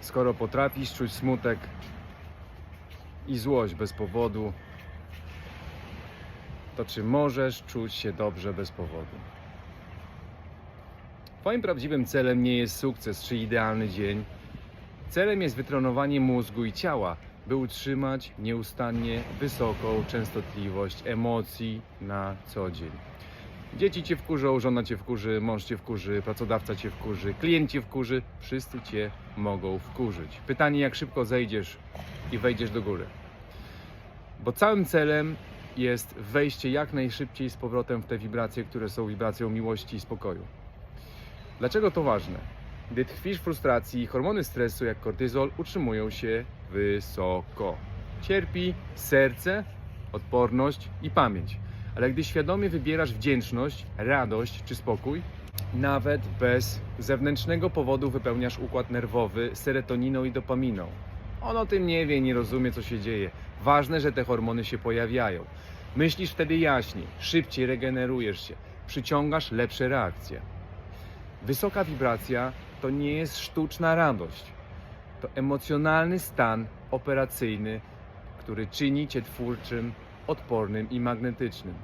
Skoro potrafisz czuć smutek i złość bez powodu, to czy możesz czuć się dobrze bez powodu? Twoim prawdziwym celem nie jest sukces czy idealny dzień. Celem jest wytrenowanie mózgu i ciała, by utrzymać nieustannie wysoką częstotliwość emocji na co dzień. Dzieci cię wkurzą, żona cię wkurzy, mąż cię wkurzy, pracodawca cię wkurzy, klient cię wkurzy, wszyscy cię mogą wkurzyć. Pytanie, jak szybko zejdziesz i wejdziesz do góry. Bo całym celem jest wejście jak najszybciej z powrotem w te wibracje, które są wibracją miłości i spokoju. Dlaczego to ważne? Gdy tkwisz w frustracji, hormony stresu jak kortyzol utrzymują się wysoko. Cierpi serce, odporność i pamięć. Ale gdy świadomie wybierasz wdzięczność, radość czy spokój, nawet bez zewnętrznego powodu wypełniasz układ nerwowy serotoniną i dopaminą. On o tym nie wie, nie rozumie, co się dzieje. Ważne, że te hormony się pojawiają. Myślisz wtedy jaśniej, szybciej regenerujesz się, przyciągasz lepsze reakcje. Wysoka wibracja to nie jest sztuczna radość. To emocjonalny stan operacyjny, który czyni cię twórczym, odpornym i magnetycznym.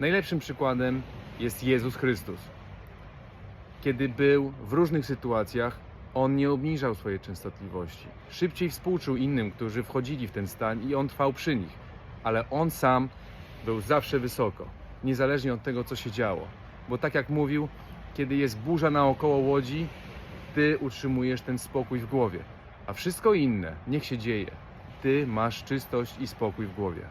Najlepszym przykładem jest Jezus Chrystus. Kiedy był w różnych sytuacjach, on nie obniżał swojej częstotliwości. Szybciej współczuł innym, którzy wchodzili w ten stan i on trwał przy nich. Ale on sam był zawsze wysoko, niezależnie od tego, co się działo. Bo tak jak mówił, kiedy jest burza naokoło łodzi, ty utrzymujesz ten spokój w głowie. A wszystko inne, niech się dzieje. Ty masz czystość i spokój w głowie.